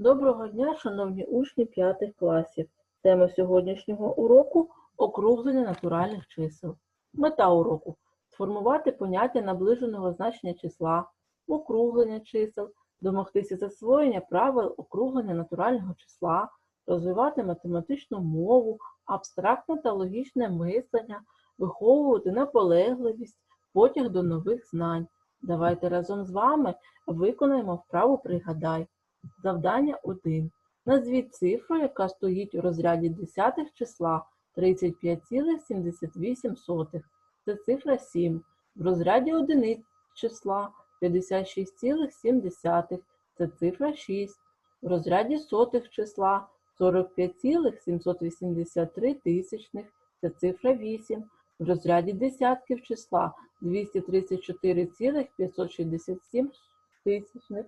Доброго дня, шановні учні п'ятих класів. Тема сьогоднішнього уроку округлення натуральних чисел. Мета уроку сформувати поняття наближеного значення числа, округлення чисел, домогтися засвоєння правил округлення натурального числа, розвивати математичну мову, абстрактне та логічне мислення, виховувати наполегливість, потяг до нових знань. Давайте разом з вами виконаємо вправу «Пригадай». Завдання 1. Назвіть цифру, яка стоїть у розряді десятих числа 35,78. Це цифра 7. В розряді одиниць числа 56,7. Це цифра 6. В розряді сотих числа 45,783 тисячних. Це цифра 8. В розряді десятків числа 234,567 тисячних.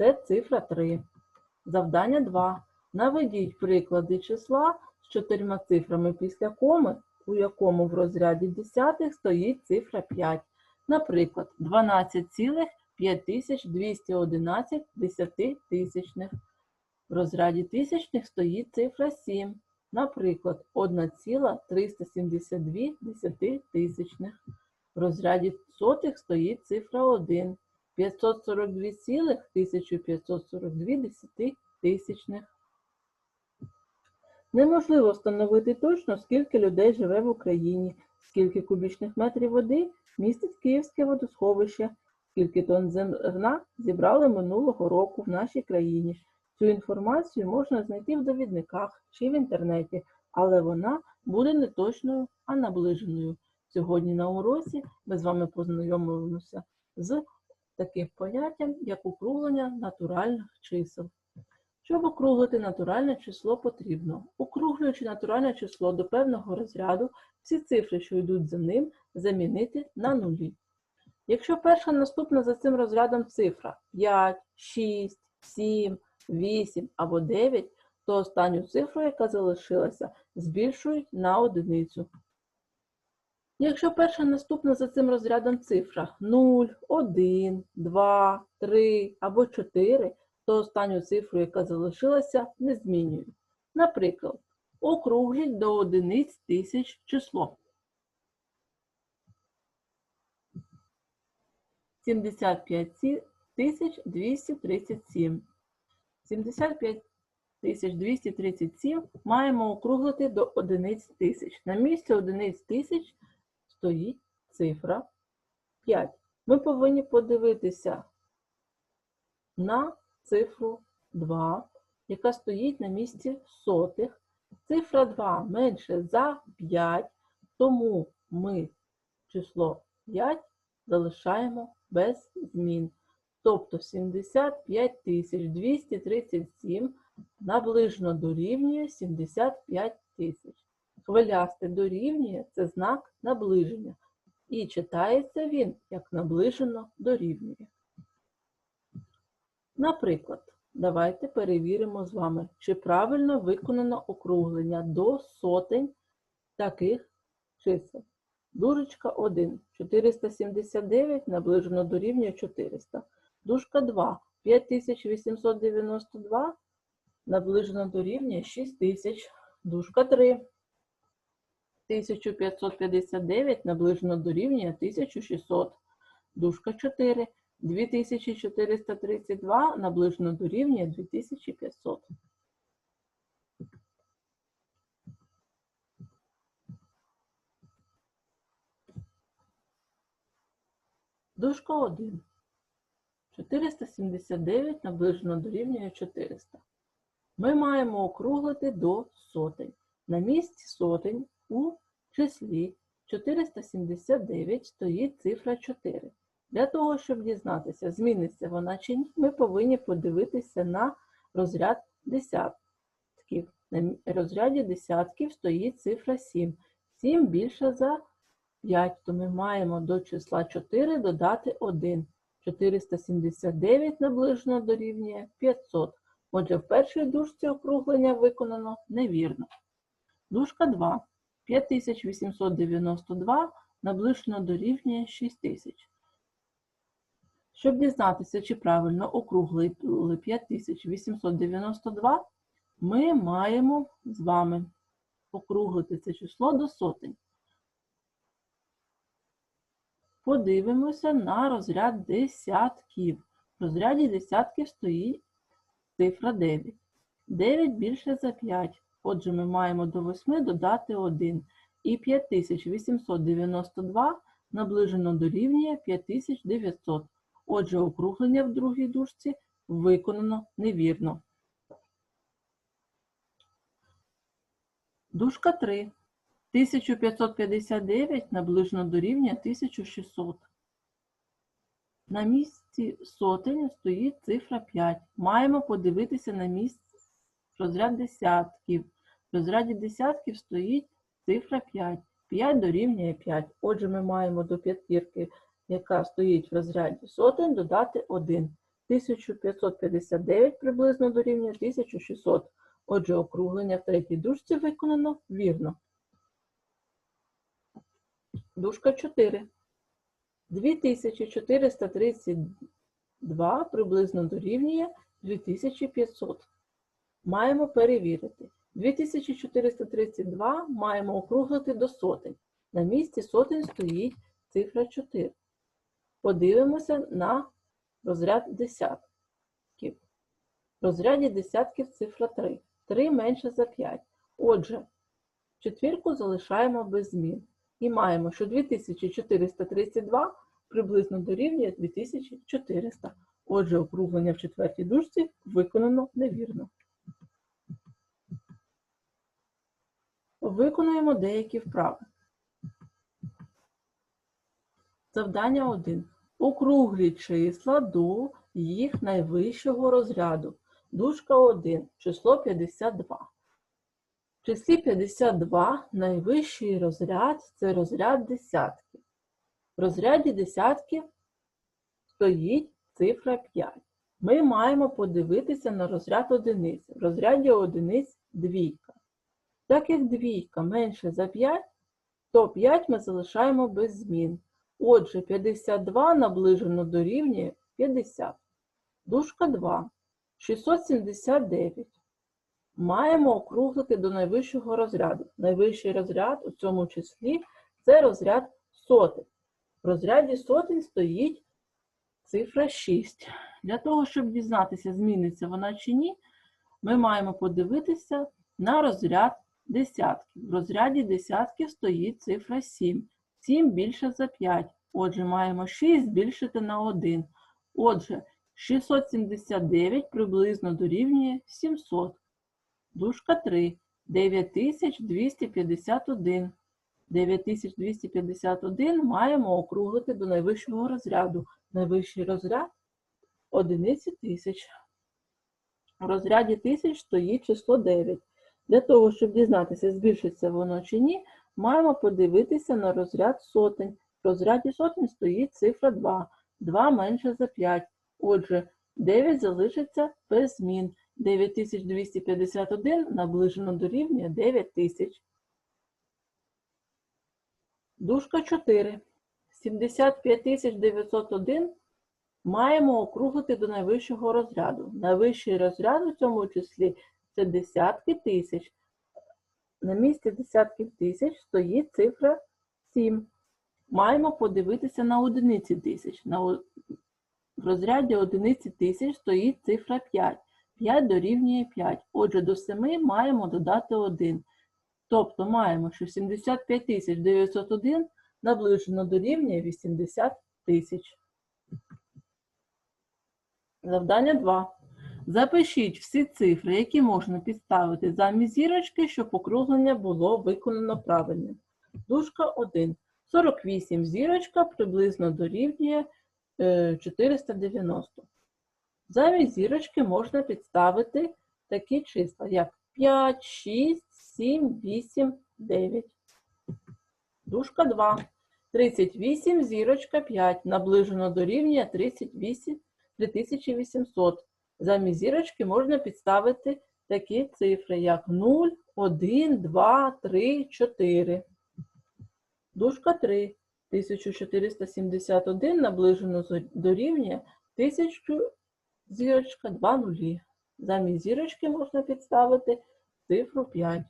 Це цифра 3. Завдання 2. Наведіть приклади числа з чотирма цифрами після коми, у якому в розряді десятих стоїть цифра 5. Наприклад, 12,5211 десятитисячних. В розряді тисячних стоїть цифра 7. Наприклад, 1,372 десятитисячних. В розряді сотих стоїть цифра 1. 542,1542 десятитисячних. Неможливо встановити точно, скільки людей живе в Україні, скільки кубічних метрів води містить Київське водосховище, скільки тонн зерна зібрали минулого року в нашій країні. Цю інформацію можна знайти в довідниках чи в інтернеті, але вона буде не точною, а наближеною. Сьогодні на уроці ми з вами познайомимося з таким поняттям, як округлення натуральних чисел. Щоб округлити натуральне число потрібно, округлюючи натуральне число до певного розряду, всі цифри, що йдуть за ним, замінити на нулі. Якщо перша наступна за цим розрядом цифра 5, 6, 7, 8 або 9, то останню цифру, яка залишилася, збільшують на одиницю. Якщо перша наступна за цим розрядом цифра 0, 1, 2, 3 або 4, то останню цифру, яка залишилася, не змінюю. Наприклад, округліть до одиниць тисяч число. 75 237. 75 237 маємо округлити до одиниць тисяч. На місці одиниць тисяч стоїть цифра 5. Ми повинні подивитися на цифру 2, яка стоїть на місці сотих. Цифра 2 менше за 5, тому ми число 5 залишаємо без змін. Тобто 75 237 наближено дорівнює 75 тисяч. Хвилясте дорівнює це знак наближення. І читається він як наближено дорівнює. Наприклад, давайте перевіримо з вами, чи правильно виконано округлення до сотень таких чисел. Дужечка 1. 479 наближено дорівнює 400. Дужка 2. 5892 наближено дорівнює 6000. Дужка 3. 1559 наближено дорівнює 1600. Дужка 4. 2432 наближено дорівнює 2500. Дужка 1. 479 наближено дорівнює 400. Ми маємо округлити до сотень. На місці сотень у числі 479 стоїть цифра 4. Для того, щоб дізнатися, зміниться вона чи ні, ми повинні подивитися на розряд десятків. На розряді десятків стоїть цифра 7. 7 більше за 5, то ми маємо до числа 4 додати 1. 479 наближено дорівнює 500. Отже, в першій дужці округлення виконано невірно. Дужка 2. 5892 наближено дорівнює 6000. Щоб дізнатися, чи правильно округлили 5892, ми маємо з вами округлити це число до сотень. Подивимося на розряд десятків. В розряді десятків стоїть цифра 9. 9 більше за 5. Отже, ми маємо до 8 додати 1. І 5892 наближено дорівнює 5900. Отже, округлення в другій дужці виконано невірно. Дужка 3. 1559 наближено дорівнює 1600. На місці сотень стоїть цифра 5. Маємо подивитися на місце розряд десятків. В розряді десятків стоїть цифра 5. 5 дорівнює 5. Отже, ми маємо до п'ятірки, яка стоїть в розряді сотень, додати 1. 1559 приблизно дорівнює 1600. Отже, округлення в третій дужці виконано вірно. Дужка 4. 2432 приблизно дорівнює 2500. Маємо перевірити. 2432 маємо округлити до сотень. На місці сотень стоїть цифра 4. Подивимося на розряд десятків. В розряді десятків цифра 3. 3 менше за 5. Отже, четвірку залишаємо без змін. І маємо, що 2432 приблизно дорівнює 2400. Отже, округлення в четвертій дужці виконано невірно. Виконуємо деякі вправи. Завдання 1. Округлі числа до їх найвищого розряду. Дужка 1. Число 52. В числі 52 найвищий розряд це розряд десятків. В розряді десятків стоїть цифра 5. Ми маємо подивитися на розряд одиниць. В розряді одиниць двійка. Так як двійка менше за 5, то 5 ми залишаємо без змін. Отже, 52 наближено дорівнює 50. Дужка 2. 679. Маємо округлити до найвищого розряду. Найвищий розряд у цьому числі це розряд сотень. В розряді сотень стоїть цифра 6. Для того, щоб дізнатися, зміниться вона чи ні, ми маємо подивитися на розряд десятків. В розряді десятків стоїть цифра 7. 7 більше за 5. Отже, маємо 6 збільшити на 1. Отже, 679 приблизно дорівнює 700. Дужка 3. 9251. 9251 маємо округлити до найвищого розряду. Найвищий розряд одиниці тисяч. У розряді тисяч стоїть число 9. Для того, щоб дізнатися, збільшиться воно чи ні, маємо подивитися на розряд сотень. В розряді сотень стоїть цифра 2. 2 менше за 5. Отже, 9 залишиться без змін. 9251 наближено до рівня 9000. Дужка 4. 75901 маємо округлити до найвищого розряду. Найвищий розряд у цьому числі це десятки тисяч. На місці десятків тисяч стоїть цифра 7. Маємо подивитися на одиниці тисяч. На В розряді одиниці тисяч стоїть цифра 5. 5 дорівнює 5. Отже, до 7 маємо додати 1. Тобто маємо, що 75 901 наближено дорівнює 80 тисяч. Завдання 2. Запишіть всі цифри, які можна підставити замість зірочки, щоб округлення було виконано правильно. Дужка 1. 48 зірочка приблизно дорівнює е, 490. Замість зірочки можна підставити такі числа, як 5, 6, 7, 8, 9. Дужка 2. 38 зірочка 5 наближено дорівнює 38 3800. Замість зірочки можна підставити такі цифри, як 0, 1, 2, 3, 4. Дужка 3. 1471 наближено зо- дорівнює Тисячу зірочка, два нулі. Замість зірочки можна підставити цифру 5.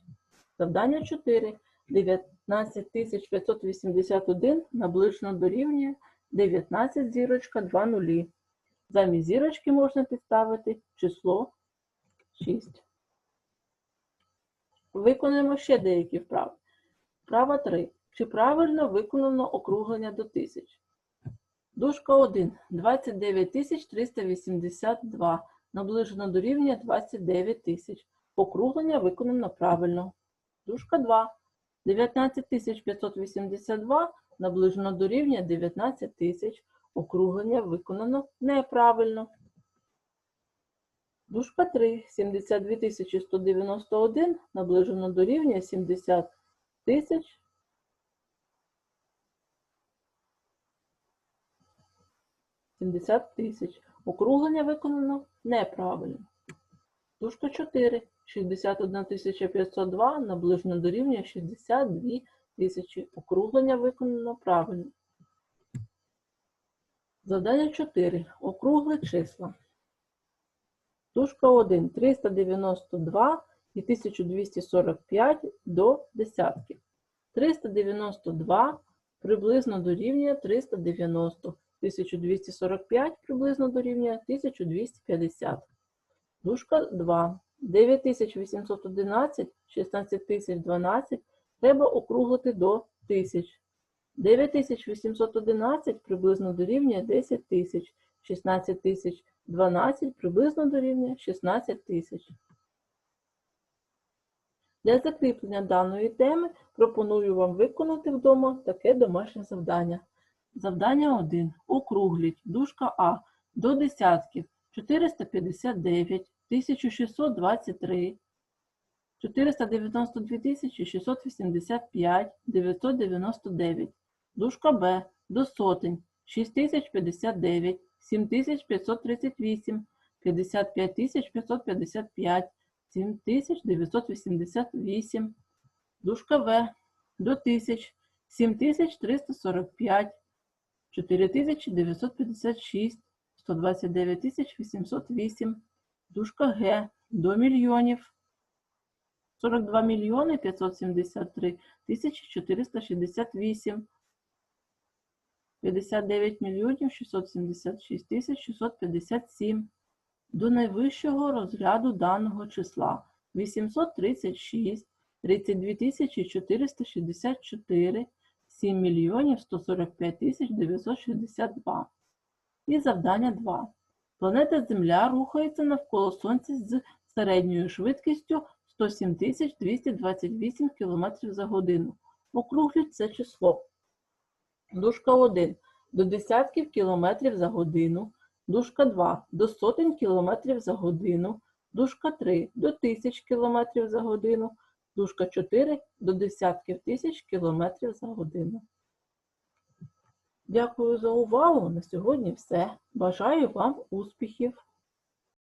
Завдання 4. 19581 наближено дорівнює 19 зірочка, 2 нулі. Замість зірочки можна підставити число 6. Виконуємо ще деякі вправи. Вправа 3. Чи правильно виконано округлення до тисяч? Дужка 1. 29 382. Наближено до рівня 29 тисяч. Округлення виконано правильно. Дужка 2. 19 582. Наближено до рівня 19 тисяч. Округлення виконано неправильно. Дужка 3. 72 191. Наближено до рівня 70 тисяч. Сімдесят тисяч. Округлення виконано неправильно. Дужка 4. 61 502 наближено до рівня 62 тисячі. Округлення виконано правильно. Завдання 4. Округли числа. Дужка 1. 392 і 1245 до десятків. 392 приблизно дорівнює 390. 1245 приблизно дорівнює 1250. Дужка 2. 9811, 16012 треба округлити до 1000. 9811 приблизно дорівнює 10 тисяч. 16012 приблизно дорівнює 16 тисяч. Для закріплення даної теми пропоную вам виконати вдома таке домашнє завдання. Завдання 1. Округліть. Дужка А. До десятків. 459, 1623, 492 685, 999. Дужка Б. До сотень. 6059, 7538, 55555, 7988. Дужка В. До тисяч. 7345, 4956, 129 808. Дужка Г. До мільйонів. 42 мільйони 573 тисячі 468. 59 мільйонів 676 тисяч 657 до найвищого розряду даного числа 836, 32 тисячі 464, 7 мільйонів 145 тисяч 962. І завдання 2. Планета Земля рухається навколо Сонця з середньою швидкістю 107 228 км за годину. Округліть це число. Дужка 1 до десятків кілометрів за годину, дужка 2 до сотень кілометрів за годину, дужка 3 до тисяч кілометрів за годину, дужка 4 до десятків тисяч кілометрів за годину. Дякую за увагу. На сьогодні все. Бажаю вам успіхів!